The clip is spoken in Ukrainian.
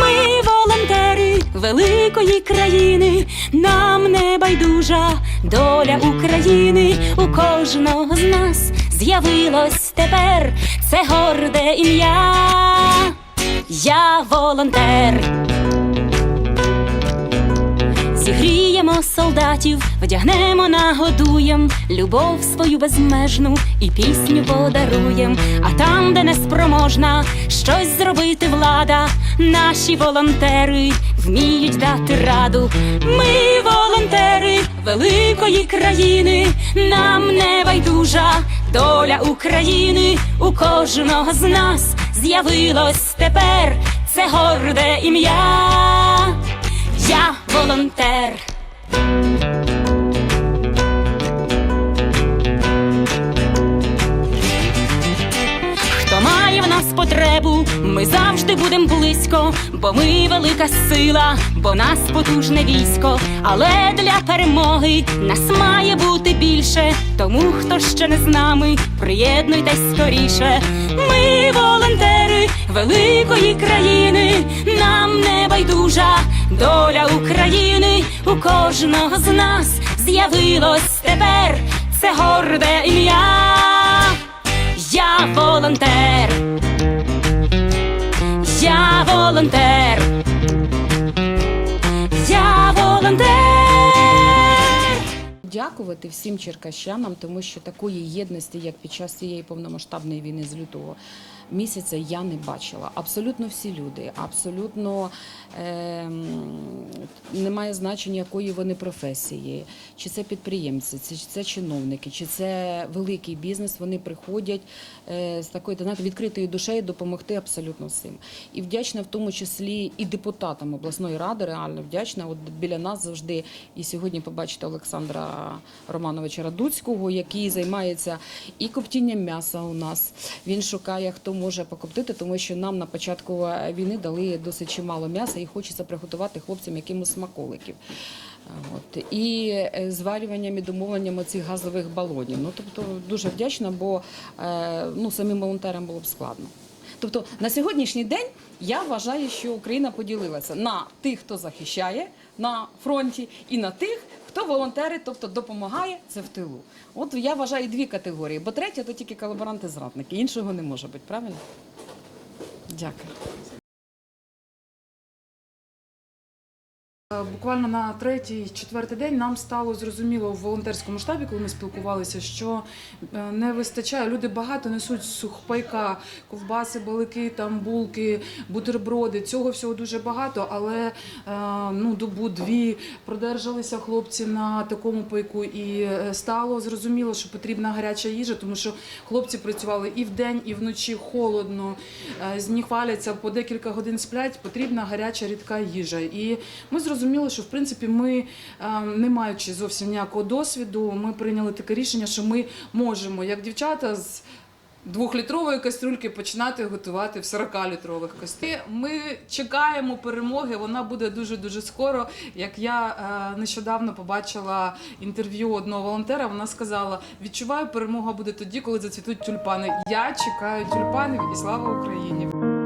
Ми волонтери великої країни, нам не байдужа доля України. У кожного з нас з'явилось тепер це горде ім'я. Я волонтер. Солдатів, вдягнемо, нагодуєм, любов свою безмежну і пісню подаруєм. А там, де неспроможна щось зробити влада, наші волонтери вміють дати раду. Ми волонтери великої країни, нам не байдужа доля України. У кожного з нас з'явилось тепер це горде ім'я. Я волонтер. Хто має в нас потребу, ми завжди будем близько, бо ми велика сила, бо нас потужне військо. Але для перемоги нас має бути більше. Тому хто ще не з нами, приєднуйтесь скоріше. Ми волонтери великої країни, байдужа доля України. У кожного з нас з'явилось тепер це горде ім'я. Я волонтер. Я волонтер. Дякувати всім черкащанам, тому що такої єдності, як під час цієї повномасштабної війни з лютого місяця, я не бачила. Абсолютно всі люди, абсолютно ем, немає значення, якої вони професії, чи це підприємці, чи це чиновники, чи це великий бізнес. Вони приходять е, з такою знаєте, відкритою душею допомогти абсолютно всім. І вдячна в тому числі і депутатам обласної ради, реально вдячна. От біля нас завжди і сьогодні побачите Олександра Романовича Радуцького, який займається і коптінням м'яса у нас. Він шукає, хто може покоптити, тому що нам на початку війни дали досить чимало м'яса і хочеться приготувати хлопцям якимось смаколиків. От. І е, зварюванням і домовленням цих газових балонів. Ну, тобто дуже вдячна, бо е, ну, самим волонтерам було б складно. Тобто на сьогоднішній день я вважаю, що Україна поділилася на тих, хто захищає на фронті, і на тих, хто волонтери, тобто допомагає це в тилу. От я вважаю дві категорії, бо третя то тільки колаборанти-зрадники. Іншого не може бути, правильно? Дякую. Буквально на третій, четвертий день нам стало зрозуміло в волонтерському штабі, коли ми спілкувалися, що е, не вистачає. Люди багато несуть сухпайка, ковбаси, балики, там булки, бутерброди. Цього всього дуже багато, але е, ну добу дві продержалися хлопці на такому пайку, і е, стало зрозуміло, що потрібна гаряча їжа, тому що хлопці працювали і вдень, і вночі холодно, е, з ніг валяться по декілька годин сплять. Потрібна гаряча рідка їжа. І ми зрозуміли, що в принципі ми, е, не маючи зовсім ніякого досвіду, ми прийняли таке рішення, що ми можемо, як дівчата з. Двохлітрової кастрюльки починати готувати в 40-літрових кастрюлях. Ми чекаємо перемоги. Вона буде дуже дуже скоро. Як я е, нещодавно побачила інтерв'ю одного волонтера, вона сказала: відчуваю, перемога буде тоді, коли зацвітуть тюльпани. Я чекаю тюльпанів і слава Україні.